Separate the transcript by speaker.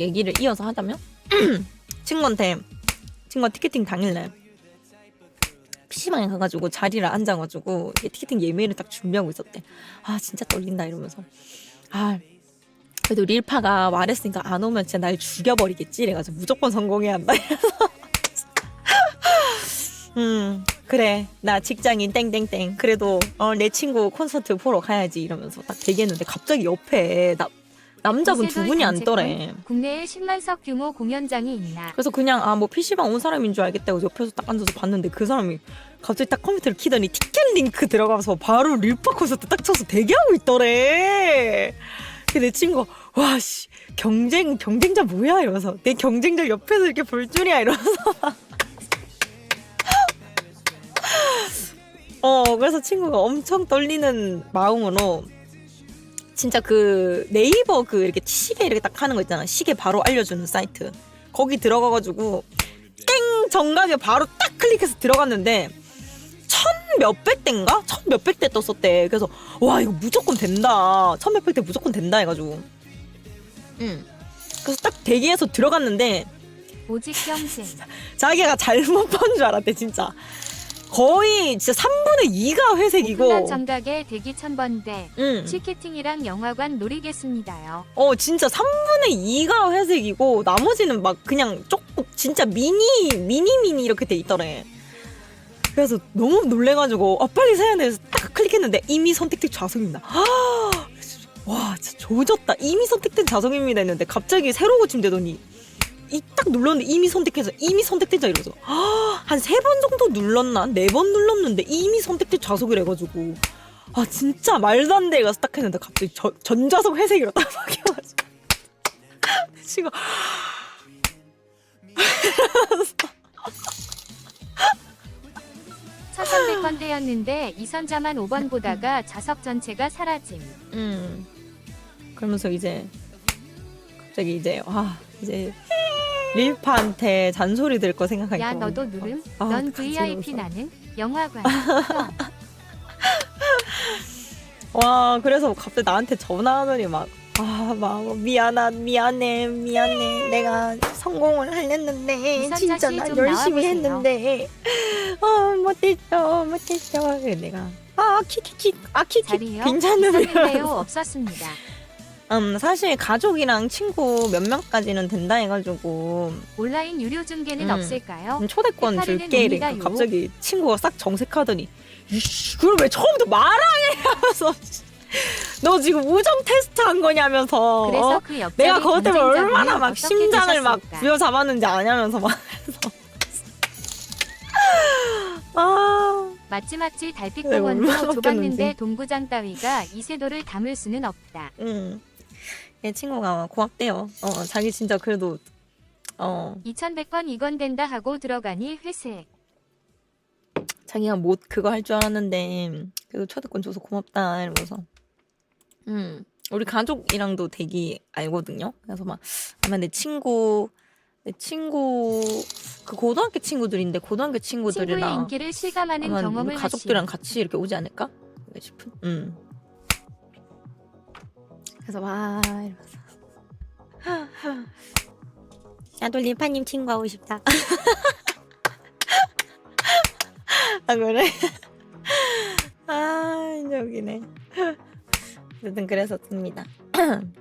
Speaker 1: 얘기를 이어서 하자면 친구한테 친구가 티켓팅 당일날 PC방에 가가지고 자리를 앉아가지고 티켓팅 예매를 딱 준비하고 있었대. 아 진짜 떨린다 이러면서 아 그래도 릴파가 말했으니까 안 오면 진짜 날 죽여버리겠지 이래가지고 무조건 성공해야 한다. 음 그래 나 직장인 땡땡땡 그래도 어, 내 친구 콘서트 보러 가야지 이러면서 딱 얘기했는데 갑자기 옆에 나, 남자분 두 분이 앉더래.
Speaker 2: 국내에 10만석 규모 공연장이 있나?
Speaker 1: 그래서 그냥 아 뭐 PC방 온 사람인 줄 알겠다고 옆에서 딱 앉아서 봤는데 그 사람이 갑자기 딱 컴퓨터를 키더니 티켓 링크 들어가서 바로 릴파 콘서트 딱 쳐서 대기하고 있더래. 근데 내 친구가 와씨 경쟁 경쟁자 뭐야 이러면서 내 경쟁자 옆에서 이렇게 볼 줄이야 이러면서 어 그래서 친구가 엄청 떨리는 마음으로 진짜 그 네이버 그 이렇게 시계 이렇게 딱 하는 거 있잖아. 시계 바로 알려주는 사이트. 거기 들어가가지고 땡! 정각에 바로 딱 클릭해서 들어갔는데 천 몇백 대인가? 천 몇백 대 떴었대. 그래서 와 이거 무조건 된다. 천 몇백 대 무조건 된다 해가지고. 응. 그래서 딱 대기해서 들어갔는데
Speaker 2: 오직 경쟁.
Speaker 1: 자기가 잘못 본 줄 알았대 진짜 거의 진짜 3분의 2가 회색이고
Speaker 2: 정각에 대기 천번대.
Speaker 1: 응.
Speaker 2: 티켓팅이랑 영화관 노리겠습니다요.
Speaker 1: 어 진짜 3분의 2가 회색이고 나머지는 막 그냥 조금 진짜 미니 미니 미니 이렇게 돼 있더래. 그래서 너무 놀래가지고 아 빨리 사야 돼서 딱 클릭했는데 이미 선택된 좌석입니다. 와 진짜 조졌다. 이미 선택된 좌석입니다 했는데 갑자기 새로 고침되더니 이 딱 눌렀는데 이미 선택해서 이미 선택되자 이러죠. 한세 번 정도 눌렀나? 네 번 눌렀는데 이미 선택된 좌석을 해가지고. 아 진짜 말도 안 돼 가서 딱 했는데 갑자기 저, 전좌석 회색으로 딱 바뀌어가지고. 지금
Speaker 2: 1300번대였는데 이선자만 5번 보다가 좌석 전체가 사라짐.
Speaker 1: 음. 그러면서 이제 갑자기 이제 와 이제 릴파한테 잔소리 들 거 생각하니까
Speaker 2: 야 너도 누름?
Speaker 1: 아,
Speaker 2: 넌 VIP
Speaker 1: 웃어.
Speaker 2: 나는 영화관.
Speaker 1: 와 그래서 갑자기 나한테 전화하더니 막아막 미안하 미안해 미안해 내가 성공을 하려는데
Speaker 2: 이선
Speaker 1: 진짜
Speaker 2: 난좀
Speaker 1: 열심히
Speaker 2: 나와보세요.
Speaker 1: 했는데 어 못했어 못했어 그래 내가 아 키키키 아 키키
Speaker 2: 자리요?
Speaker 1: 괜찮으면
Speaker 2: 있었는데요 없었습니다.
Speaker 1: 음 사실 가족이랑 친구 몇 명까지는 된다 해가지고
Speaker 2: 온라인 유료 중계는
Speaker 1: 음.
Speaker 2: 없을까요?
Speaker 1: 음, 초대권
Speaker 2: 해파리는
Speaker 1: 줄게
Speaker 2: 옵니다요.
Speaker 1: 갑자기 친구가 싹 정색하더니 이씨, 그걸 왜 처음부터 하면서 너 지금 우정 테스트 한 거냐면서
Speaker 2: 그래서
Speaker 1: 어?
Speaker 2: 그 옆자리
Speaker 1: 내가 그것 때문에 얼마나 막 심장을 막? 부여잡았는지 아냐면서 막 해서 아
Speaker 2: 맞지 맞지
Speaker 1: 내가
Speaker 2: 달빛공원도
Speaker 1: 얼마나
Speaker 2: 좁았는데. 동구장 따위가 이세도를 담을 수는 없다.
Speaker 1: 음. 얘 친구가 고맙대요. 어, 자기 진짜 그래도 어,
Speaker 2: 2100번 이건 된다 하고 들어가니 회색.
Speaker 1: 자기가 못 그거 할 줄 알았는데 그래도 초대권 줘서 고맙다 이러면서 음 우리 가족이랑도 되게 알거든요 그래서 막 아마 내 친구 내 친구 그 고등학교 친구들인데 고등학교
Speaker 2: 친구의
Speaker 1: 친구들이랑
Speaker 2: 인기를 실감하는
Speaker 1: 아마 우리
Speaker 2: 경험을
Speaker 1: 가족들이랑. 같이 이렇게 오지 않을까 싶은 음 그래서 와 이러면서. 나도 리파님 친구 하고 싶다. 아 그래? 아 여기네. 어쨌든 그랬었습니다